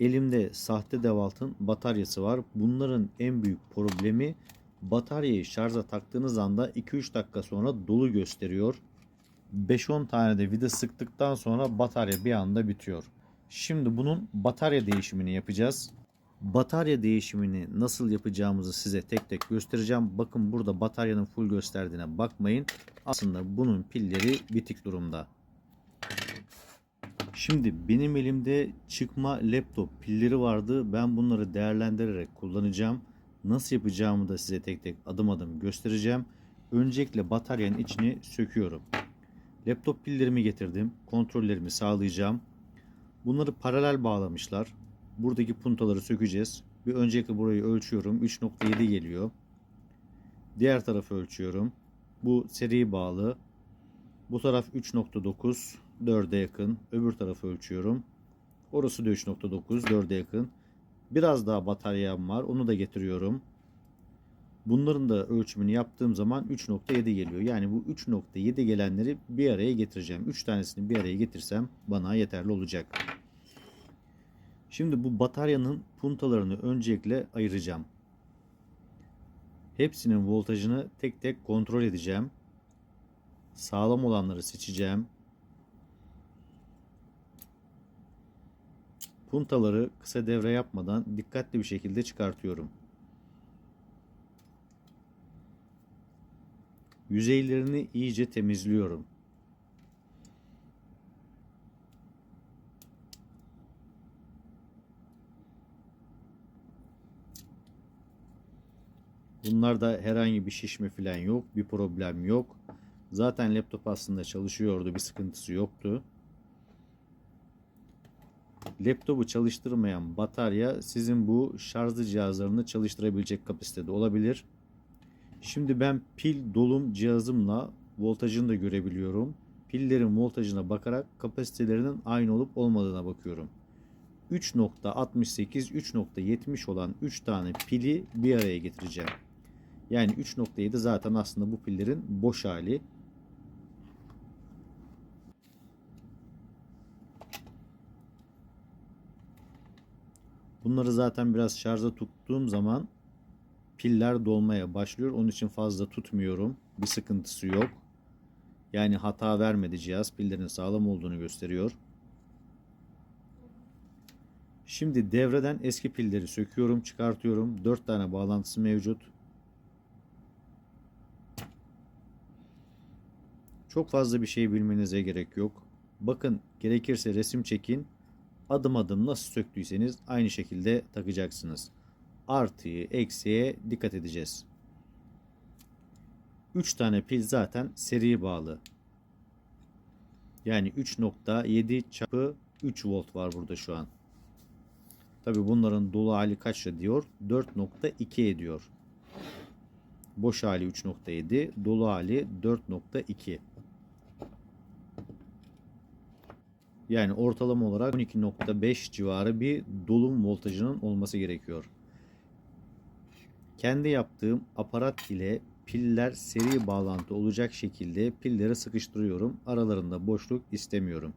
Elimde sahte Devalt'ın bataryası var. Bunların en büyük problemi bataryayı şarja taktığınız anda 2-3 dakika sonra dolu gösteriyor. 5-10 tane de vida sıktıktan sonra batarya bir anda bitiyor. Şimdi bunun batarya değişimini yapacağız. Batarya değişimini nasıl yapacağımızı size tek tek göstereceğim. Bakın burada bataryanın full gösterdiğine bakmayın. Aslında bunun pilleri bitik durumda. Şimdi benim elimde çıkma laptop pilleri vardı. Ben bunları değerlendirerek kullanacağım. Nasıl yapacağımı da size tek tek adım adım göstereceğim. Öncelikle bataryanın içini söküyorum. Laptop pillerimi getirdim. Kontrollerimi sağlayacağım. Bunları paralel bağlamışlar. Buradaki puntaları sökeceğiz. Bir öncelikle burayı ölçüyorum. 3.7 geliyor. Diğer tarafı ölçüyorum. Bu seri bağlı. Bu taraf 3.9. 4'e yakın. Öbür tarafı ölçüyorum. Orası da 3.9. 4'e yakın. Biraz daha bataryam var. Onu da getiriyorum. Bunların da ölçümünü yaptığım zaman 3.7 geliyor. Yani bu 3.7 gelenleri bir araya getireceğim. 3 tanesini bir araya getirsem bana yeterli olacak. Şimdi bu bataryanın puntalarını öncelikle ayıracağım. Hepsinin voltajını tek tek kontrol edeceğim. Sağlam olanları seçeceğim. Puntaları kısa devre yapmadan dikkatli bir şekilde çıkartıyorum. Yüzeylerini iyice temizliyorum. Bunlarda herhangi bir şişme falan yok, bir problem yok. Zaten laptop aslında çalışıyordu, bir sıkıntısı yoktu. Laptopu çalıştırmayan batarya sizin bu şarjlı cihazlarını çalıştırabilecek kapasitede olabilir. Şimdi ben pil dolum cihazımla voltajını da görebiliyorum. Pillerin voltajına bakarak kapasitelerinin aynı olup olmadığına bakıyorum. 3.68, 3.70 olan 3 tane pili bir araya getireceğim. Yani 3.7 zaten aslında bu pillerin boş hali. Bunları zaten biraz şarja tuttuğum zaman piller dolmaya başlıyor. Onun için fazla tutmuyorum. Bir sıkıntısı yok. Yani hata vermedi cihaz. Pillerin sağlam olduğunu gösteriyor. Şimdi devreden eski pilleri söküyorum, çıkartıyorum. 4 tane bağlantısı mevcut. Çok fazla bir şey bilmenize gerek yok. Bakın gerekirse resim çekin. Adım adım nasıl söktüyseniz aynı şekilde takacaksınız. Artıyı, eksiye dikkat edeceğiz. 3 tane pil zaten seri bağlı. Yani 3.7 çarpı 3 volt var burada şu an. Tabi bunların dolu hali kaç diyor? 4.2 ediyor. Boş hali 3.7, dolu hali 4.2. Yani ortalama olarak 12.5 civarı bir dolum voltajının olması gerekiyor. Kendi yaptığım aparat ile piller seri bağlantı olacak şekilde pilleri sıkıştırıyorum. Aralarında boşluk istemiyorum.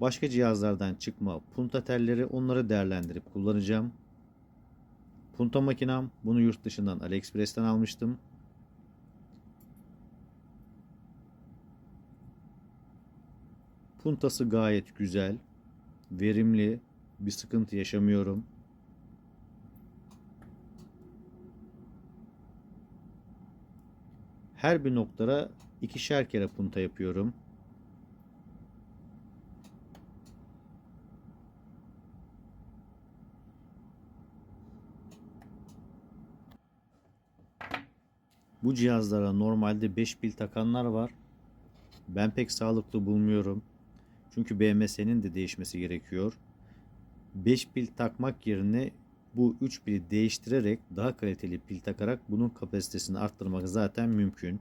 Başka cihazlardan çıkma punta telleri onları değerlendirip kullanacağım. Punta makinam bunu yurt dışından AliExpress'ten almıştım. Puntası gayet güzel, verimli, bir sıkıntı yaşamıyorum. Her bir noktada ikişer kere punta yapıyorum. Bu cihazlara normalde 5 pil takanlar var. Ben pek sağlıklı bulmuyorum. Çünkü BMS'nin de değişmesi gerekiyor. 5 pil takmak yerine bu 3 pili değiştirerek daha kaliteli pil takarak bunun kapasitesini arttırmak zaten mümkün.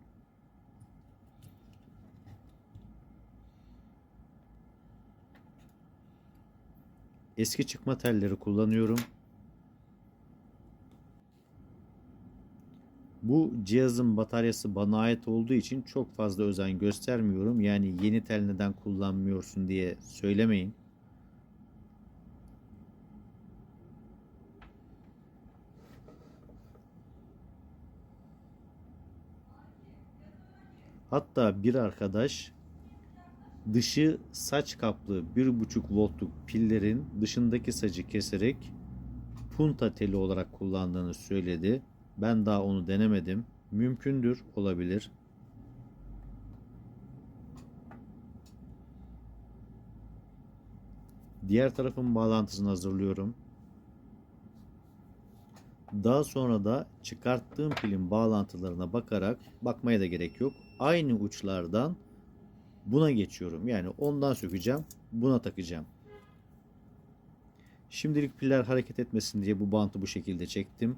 Eski çıkma telleri kullanıyorum. Bu cihazın bataryası bana ait olduğu için çok fazla özen göstermiyorum. Yani yeni tel neden kullanmıyorsun diye söylemeyin. Hatta bir arkadaş dışı saç kaplı 1.5 voltluk pillerin dışındaki saçı keserek punta teli olarak kullandığını söyledi. Ben daha onu denemedim. Mümkündür, olabilir. Diğer tarafın bağlantısını hazırlıyorum. Daha sonra da çıkarttığım pilin bağlantılarına bakarak bakmaya da gerek yok. Aynı uçlardan buna geçiyorum. Yani ondan sökeceğim, buna takacağım. Şimdilik piller hareket etmesin diye bu bantı bu şekilde çektim.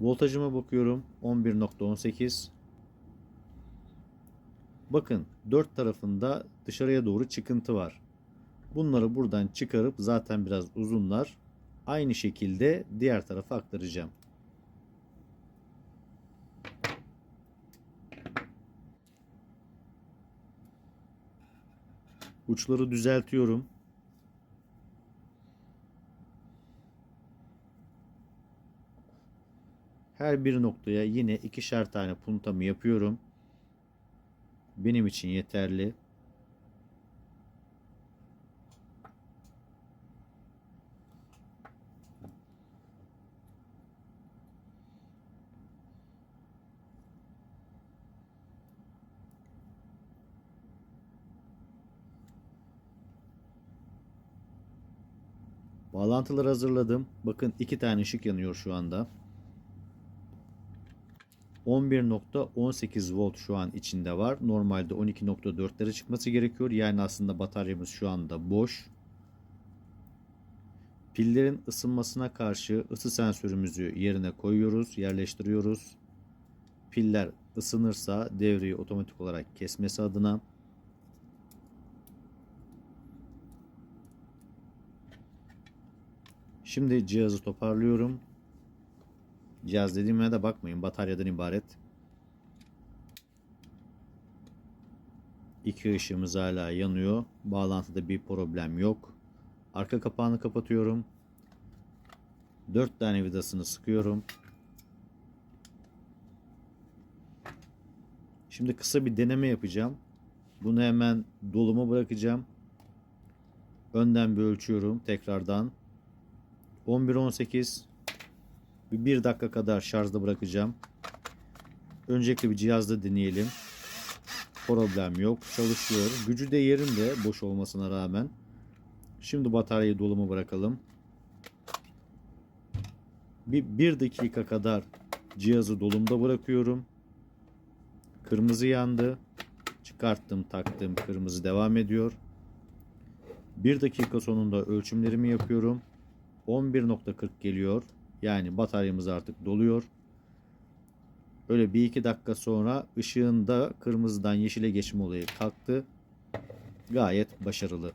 Voltajıma bakıyorum. 11.18. Bakın dört tarafında dışarıya doğru çıkıntı var. Bunları buradan çıkarıp zaten biraz uzunlar. Aynı şekilde diğer tarafa aktaracağım. Uçları düzeltiyorum. Her bir noktaya yine ikişer tane puntamı yapıyorum. Benim için yeterli. Bağlantıları hazırladım. Bakın iki tane ışık yanıyor şu anda. 11.18 volt şu an içinde var. Normalde 12.4'lere çıkması gerekiyor. Yani aslında bataryamız şu anda boş. Pillerin ısınmasına karşı ısı sensörümüzü yerine koyuyoruz, yerleştiriyoruz. Piller ısınırsa devreyi otomatik olarak kesmesi adına Şimdi cihazı toparlıyorum. Cihaz dediğime de bakmayın. Bataryadan ibaret. İki ışığımız hala yanıyor. Bağlantıda bir problem yok. Arka kapağını kapatıyorum. 4 tane vidasını sıkıyorum. Şimdi kısa bir deneme yapacağım. Bunu hemen doluma bırakacağım. Önden bir ölçüyorum tekrardan. 11-18 bir, dakika kadar şarjda bırakacağım. Öncelikle bir cihazda deneyelim. Problem yok. Çalışıyor. Gücü de yerinde boş olmasına rağmen. Şimdi bataryayı doluma bırakalım. Bir, bir dakika kadar cihazı dolumda bırakıyorum. Kırmızı yandı. Çıkarttım taktım. Kırmızı devam ediyor. Bir dakika sonunda ölçümlerimi yapıyorum. 11.40 geliyor. Yani bataryamız artık doluyor. Öyle bir iki dakika sonra ışığında kırmızıdan yeşile geçme olayı kalktı. Gayet başarılı.